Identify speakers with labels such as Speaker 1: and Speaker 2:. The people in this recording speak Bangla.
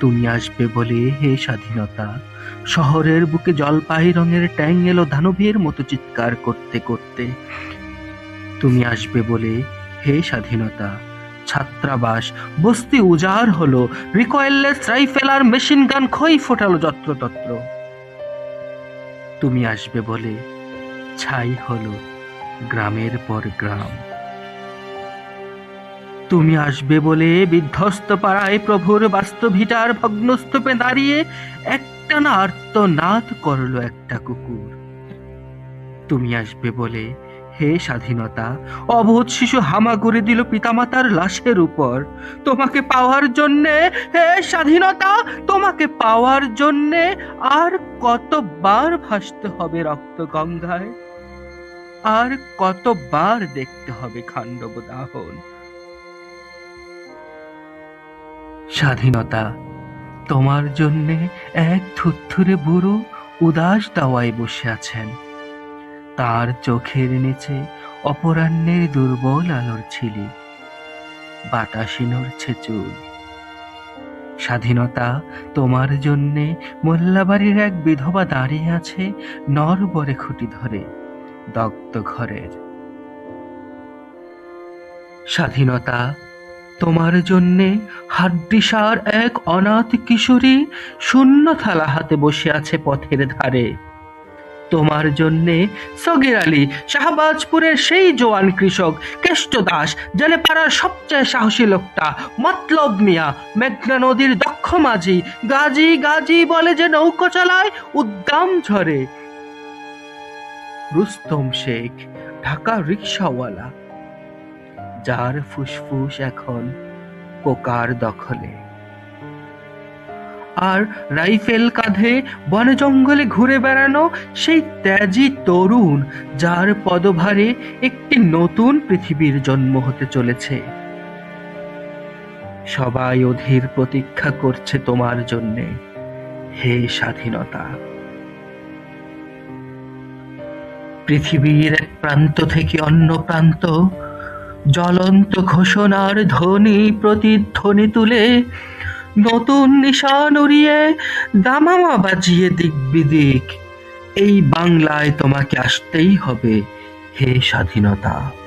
Speaker 1: তুমি আসবে বলে হে স্বাধীনতা। শহরের বুকে জলপাই রঙের ট্যাং এলো দানবীর মতো চিৎকার করতে করতে। তুমি আসবে বলে হে স্বাধীনতা। ছাত্রাবাস, বস্তি উজাড় হলো রিকয়েললেস রাইফেল আর মেশিন গান খই ফোটালো যত্রতত্র। তুমি আসবে বলে ছাই হলো গ্রামের পর গ্রাম। তুমি আসবে বলে বিধ্বস্ত পাড়ায় প্রভুর বাস্তভিটার ভগ্নস্তূপে দাঁড়িয়ে একটানা আর্তনাদ করল একটা কুকুর। তুমি আসবে বলে হে স্বাধীনতা অবোধ শিশু হামাগুড়ি দিল পিতামাতার লাশের উপর। তোমাকে পাওয়ার জন্যে, হে স্বাধীনতা, তোমাকে পাওয়ার জন্যে আর কতবার ভাসতে হবে রক্ত গঙ্গায় আর কতবার দেখতে হবে খাণ্ডব দাহন? স্বাধীনতা। তোমার জন্যে এক থুত্থুরে বুড়ো উদাস দাওয়ায় বসে আছেন। তার চোখের নিচে অপরাহ্নের দুর্বল আলোর ছিলি বাতাসি নড়ছে চুল। স্বাধীনতা তোমার জন্যে মোল্লাবাড়ির এক বিধবা দাঁড়িয়ে আছে নরবরে খুঁটি ধরে, দগ্ধ ঘরের। স্বাধীনতা তোমার জন্যে হাড্ডিসার এক অনাথ কিশোরী শূন্য থালা হাতে বসে আছে পথের ধারে। তোমার জন্যে সগির আলী, শাহবাজপুরের সেই জোয়ান কৃষক, কেষ্ট দাস জানে পাড়ার সবচেয়ে সাহসী লোকটা, মতলব মিয়া, মেঘনা নদীর দক্ষ মাঝি, গাজী গাজী বলে যে নৌকো চালায় উদ্দাম ঝরে। রুস্তম শেখ, ঢাকা রিক্সাওয়ালা। যার ফুসফুস এখন পোকার দখলে। আর রাইফেল কাঁধে বনে জঙ্গলে ঘুরে বেড়ানো সেই ত্যাজি তরুণ, যার পদভারে একটি নতুন পৃথিবীর জন্ম হতে চলেছে। সবাই অধীর প্রতীক্ষা করছে তোমার জন্যে। হে স্বাধীনতা। পৃথিবীর এক প্রান্ত থেকে অন্য প্রান্ত জ্বলন্ত ঘোষণার ধ্বনি প্রতিধ্বনি তুলে নতুন নিশান উড়িয়ে দামামা বাজিয়ে দিক বিদিক এই বাংলায় তোমাকে আসতেই হবে, হে স্বাধীনতা।